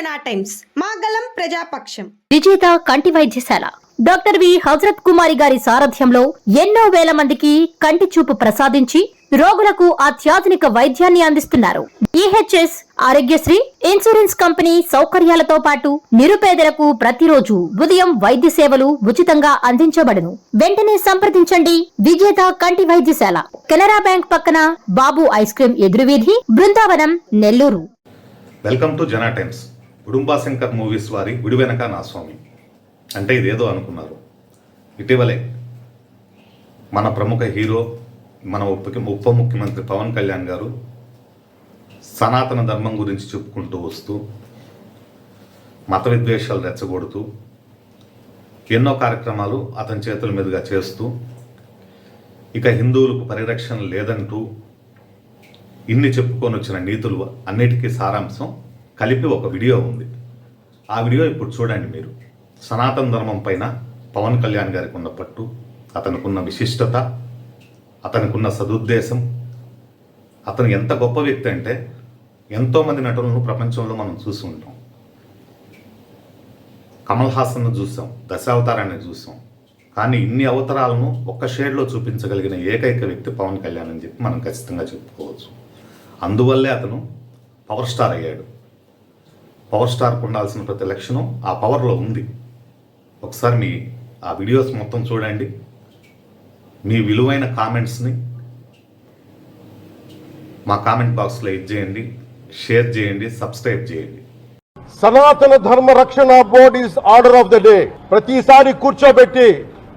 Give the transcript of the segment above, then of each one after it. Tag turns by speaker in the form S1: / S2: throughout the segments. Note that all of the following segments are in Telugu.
S1: జనా టైమ్స్ మాగలం ప్రజాపక్షం.
S2: విజేత కంటి వైద్యశాల. Doctor V. హజరత్ కుమారి గారి సారథ్యంలో ఎన్నో వేల మందికి కంటి చూపు ప్రసాదించి రోగులకు అత్యాధునిక వైద్యాన్ని అందిస్తున్నారు. ఈహెచ్ఎస్ ఆరోగ్యశ్రీ ఇన్సూరెన్స్ కంపెనీ సౌకర్యాలతో పాటు నిరుపేదలకు ప్రతిరోజు ఉదయం వైద్య సేవలు ఉచితంగా అందించబడును. వెంటనే సంప్రదించండి. విజేత కంటి వైద్యశాల. కెనరా బ్యాంక్ పక్కన Babu ice cream ఎదురువీధి Brindavanam Nellore.
S3: Welcome to Jana times. కుటుంబా Shankar movies వారి గుడి వెనక నా స్వామి. అంటే ఇదేదో అనుకున్నారు. ఇటీవలే మన ప్రముఖ హీరో మన ఉప ఉప ముఖ్యమంత్రి పవన్ కళ్యాణ్ గారు సనాతన ధర్మం గురించి చెప్పుకుంటూ వస్తూ మత విద్వేషాలు రెచ్చగొడుతూ ఎన్నో కార్యక్రమాలు అతని చేతుల మీదుగా చేస్తూ ఇక హిందువులకు పరిరక్షణ లేదంటూ ఇన్ని చెప్పుకొని వచ్చిన నీతులు అన్నిటికీ సారాంశం కలిపి ఒక వీడియో ఉంది. ఆ వీడియో ఇప్పుడు చూడండి మీరు. సనాతన ధర్మం పైన పవన్ కళ్యాణ్ గారికి ఉన్న పట్టు అతనికున్న విశిష్టత అతనికున్న సదుద్దేశం అతను ఎంత గొప్ప వ్యక్తి అంటే ఎంతోమంది నటులను ప్రపంచంలో మనం చూసి ఉంటాం. కమల్ హాసన్ను చూసాం దశావతారాన్ని చూసాం. కానీ ఇన్ని అవతారాలను ఒక్క షేడ్లో చూపించగలిగిన ఏకైక వ్యక్తి పవన్ కళ్యాణ్ అని చెప్పి మనం ఖచ్చితంగా చెప్పుకోవచ్చు. అందువల్లే అతను పవర్ స్టార్ అయ్యాడు. పవర్ స్టార్కు ఉండాల్సిన ప్రతి లక్షణం ఆ పవర్లో ఉంది. ఒకసారి మీ ఆ వీడియోస్ మొత్తం చూడండి. మీ విలువైన కామెంట్స్ని మా కామెంట్ బాక్స్లో ఇచ్చేయండి షేర్ చేయండి సబ్స్క్రైబ్ చేయండి.
S4: Sanatana Dharma Rakshana board is order of the day. ప్రతిసారి కూర్చోబెట్టి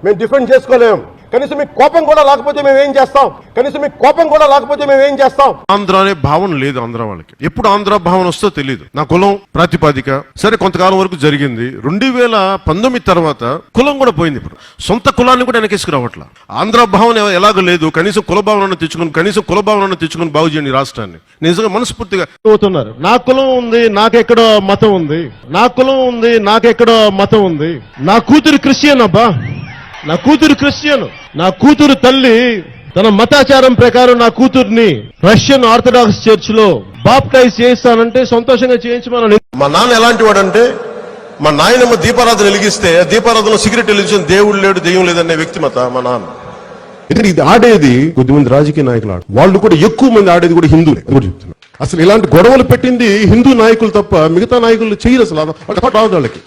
S4: మేము డిఫెండ్ చేసుకోలేం. కనీసం మీకు కోపం కూడా లేకపోతే మేము ఏం చేస్తాం? కనీసం మీకు కోపం కూడా లేకపోతే మేము ఏం చేస్తాం?
S5: ఆంధ్ర అనే భావన లేదు ఆంధ్ర వాళ్ళకి. ఎప్పుడు ఆంధ్ర భావన వస్తో తెలియదు నా కులం ప్రాతిపాదిక. సరే కొంతకాలం వరకు జరిగింది. రెండు వేల పంతొమ్మిది తర్వాత కులం కూడా పోయింది ఇప్పుడు. సొంత కులాన్ని కూడా వెనకేసుకురావట్ల ఆంధ్ర భావన ఎలాగో లేదు. కనీసం కుల భావనను తెచ్చుకుని కనీసం కుల భావనను తెచ్చుకుని బాగు చేయండి రాష్ట్రాన్ని. నిజంగా మనస్ఫూర్తిగా
S4: అవుతున్నారు నా కులం ఉంది నాకెక్కడో మతం ఉంది. నా కులం ఉంది నాకెక్కడో మతం ఉంది. నా కూతురు క్రిస్టియన్ అబ్బా. నా కూతురు క్రిస్టియన్ నా కూతురు తల్లి తన మతాచారం ప్రకారం నా కూతుర్ని రష్యన్ ఆర్థడాక్స్ చర్చ్లో బాప్టైజ్ చేయిస్తానంటే సంతోషంగా చేయించమని
S5: మా నాన్న ఎలాంటి వాడంటే మా నాయనమ్మ దీపారాధన వెలిగిస్తే దీపారాధనలో సిగరెట్ వెలిగించిన దేవుడు లేడు దెయ్యం లేదనే వ్యక్తిమత మా నాన్న.
S4: ఎందుకంటే ఇది ఆడేది కొద్దిమంది రాజకీయ నాయకులు ఆడు వాళ్ళు కూడా ఎక్కువ మంది ఆడేది కూడా హిందువులే అది కూడా చెప్తున్నా. అసలు ఇలాంటి గొడవలు పెట్టింది హిందూ నాయకులు తప్ప మిగతా నాయకులు చేయరు అసలు. వాళ్ళకి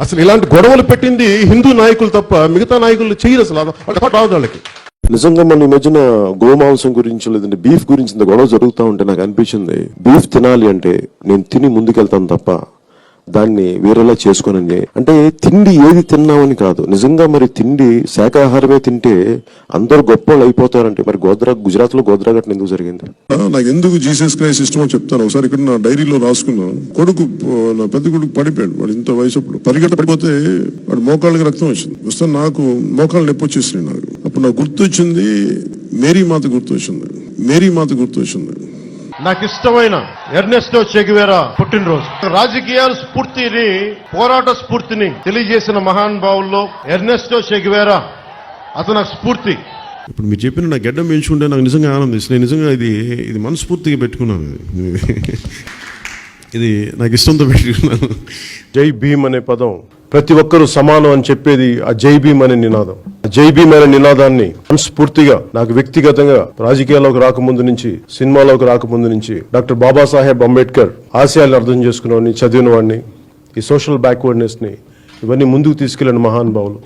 S4: అసలు ఇలాంటి గొడవలు పెట్టింది హిందూ నాయకులు తప్ప మిగతా నాయకులు చేయరు అసలు. రాదు వాళ్ళకి.
S6: నిజంగా మన ఈ మధ్యన గోమాంసం గురించి లేదంటే బీఫ్ గురించి ఇంత గొడవ జరుగుతూ ఉంటే నాకు అనిపించింది. బీఫ్ తినాలి అంటే నేను తిని ముందుకెళ్తాను తప్ప దాన్ని వేరేలా చేసుకోనని అంటే తిండి ఏది తిన్నామని కాదు. నిజంగా మరి తిండి శాకాహారమే తింటే అందరూ గొప్ప అయిపోతారంటే మరి గోద్రా గుజరాత్లో గోద్రా ఘటన ఎందుకు జరిగింది?
S7: నాకు ఎందుకు జీసస్ క్రైస్ట్ ఇష్టమో చెప్తాను. ఒకసారి ఇక్కడ నా డైరీలో రాసుకున్నాను కొడుకు నా పెద్ద కొడుకు పడిపోయాడు. వాడు ఇంత వయసు అప్పుడు. పరిగెట్ట పడిపోతే వాడు మోకాళ్ళకి రక్తం వచ్చింది. వస్తే నాకు మోకాళ్ళు నొప్పి వచ్చేసినాయి నాకు. అప్పుడు నాకు గుర్తొచ్చింది మేరీ మాత గుర్తు వచ్చింది మేరీ మాత గుర్తు వచ్చింది
S4: నాకు ఇష్టమైన ఎర్నెస్టో చెగువేరా పుట్టినరోజు. రాజకీయాల స్ఫూర్తిని పోరాట స్ఫూర్తిని తెలియజేసిన మహానుభావుల్లో ఎర్నెస్టో చెగువేరా అతను నాకు స్ఫూర్తి.
S5: ఇప్పుడు మీరు చెప్పిన నా గడ్డం పెంచుకుంటే నాకు నిజంగా ఆనందిస్తుంది నేను నిజంగా ఇది ఇది మనస్ఫూర్తిగా పెట్టుకున్నాను. ఇది. ఇది నాకు ఇష్టంతో పెట్టుకున్నాను.
S4: జై భీమ్ అనే పదం ప్రతి ఒక్కరూ సమానం అని చెప్పేది ఆ జై భీమ్ అనే నినాదం. జై భీమ్ అనే నినాదాన్ని మనస్ఫూర్తిగా నాకు వ్యక్తిగతంగా రాజకీయాల్లోకి రాకముందు నుంచి సినిమాలోకి రాకముందు నుంచి డాక్టర్ బాబాసాహెబ్ అంబేద్కర్ ఆశయాలను అర్థం చేసుకున్నవాడిని చదివిన వాడిని ఈ సోషల్ బ్యాక్వర్డ్నెస్ని ఇవన్నీ ముందుకు తీసుకెళ్ళిన మహానుభావులు.